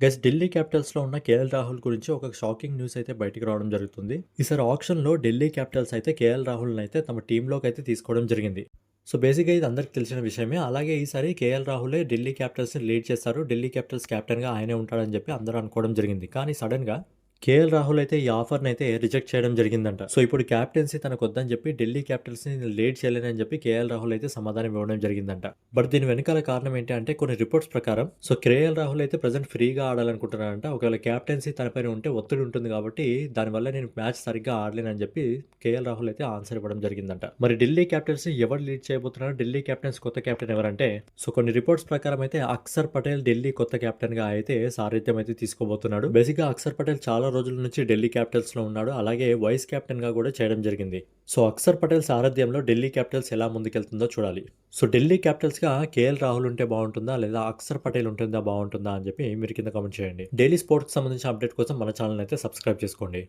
Guys Delhi క్యాపిటల్స్‌లో ఉన్న KL Rahul గురించి ఒక షాకింగ్ న్యూస్ అయితే బయటకు రావడం జరుగుతుంది. ఈసారి ఆప్షన్లో ఢిల్లీ క్యాపిటల్స్ అయితే కేఎల్ రాహుల్‌నైతే తమ టీంలోకి అయితే తీసుకోవడం జరిగింది. సో, బేసిక్‌గా ఇది అందరికి తెలిసిన విషయమే. అలాగే ఈసారి కేఎల్ రాహులే ఢిల్లీ క్యాపిటల్స్‌ని లీడ్ చేస్తారు. ఢిల్లీ క్యాపిటల్స్ క్యాప్టెన్గా ఆయనే ఉంటాడని చెప్పి అందరూ అనుకోవడం జరిగింది. కానీ సడన్గా కేఎల్ రాహుల్ అయితే ఈ ఆఫర్ని అయితే రిజెక్ట్ చేయడం జరిగిందంట. సో, ఇప్పుడు కెప్టెన్సీ తనకొద్దని చెప్పి ఢిల్లీ క్యాపిటల్స్‌ని నేను చేయలేనని చెప్పి కేఎల్ రాహుల్ అయితే సమాధానం ఇవ్వడం జరిగిందంట. బట్ దీని వెనకాల కారణం ఏంటి అంటే కొన్ని రిపోర్ట్స్ ప్రకారం సో, కేఎల్ రాహుల్ అయితే ప్రజెంట్ ఫ్రీగా ఆడాలనుకుంటున్నారంట ఒకవేళ క్యాప్టెన్సీ తనపైన ఉంటే ఒత్తిడి ఉంటుంది కాబట్టి దానివల్ల నేను మ్యాచ్ సరిగ్గా ఆడలేనని చెప్పి కేఎల్ రాహుల్ అయితే ఆన్సర్ ఇవ్వడం జరిగిందంట. మరి ఢిల్లీ క్యాపిటల్స్‌ని ఎవరు లీడ్ చేయబోతున్నారు? ఢిల్లీ క్యాప్టెన్స్ కొత్త కెప్టెన్ ఎవరంటే సో, కొన్ని రిపోర్ట్స్ ప్రకారం అయితే అక్షర్ పటేల్ ఢిల్లీ కొత్త కెప్టెన్‌గా అయితే సారథ్యం అయితే తీసుకోబోతున్నాడు. బేసిక్‌గా అక్షర్ పటేల్ చాలా రోజుల నుంచి ఢిల్లీ క్యాపిటల్స్‌లో ఉన్నాడు. అలాగే వైస్ కెప్టెన్‌గా కూడా చేయడం జరిగింది. సో, అక్సర్ పటేల్ సారథ్యంలో ఢిల్లీ క్యాపిటల్స్ ఎలా ముందుకెళ్తుందో చూడాలి. సో, ఢిల్లీ క్యాపిటల్స్‌గా కేఎల్ రాహుల్ ఉంటే బాగుంటుందా? లేదా అక్సర్ పటేల్ ఉంటుందా బాగుంటుందా? అని చెప్పి మీరు కింద కామెంట్ చేయండి. డైలీ స్పోర్ట్స్‌కి సంబంధించిన అప్డేట్ కోసం మన ఛానల్ అయితే సబ్స్క్రైబ్ చేసుకోండి.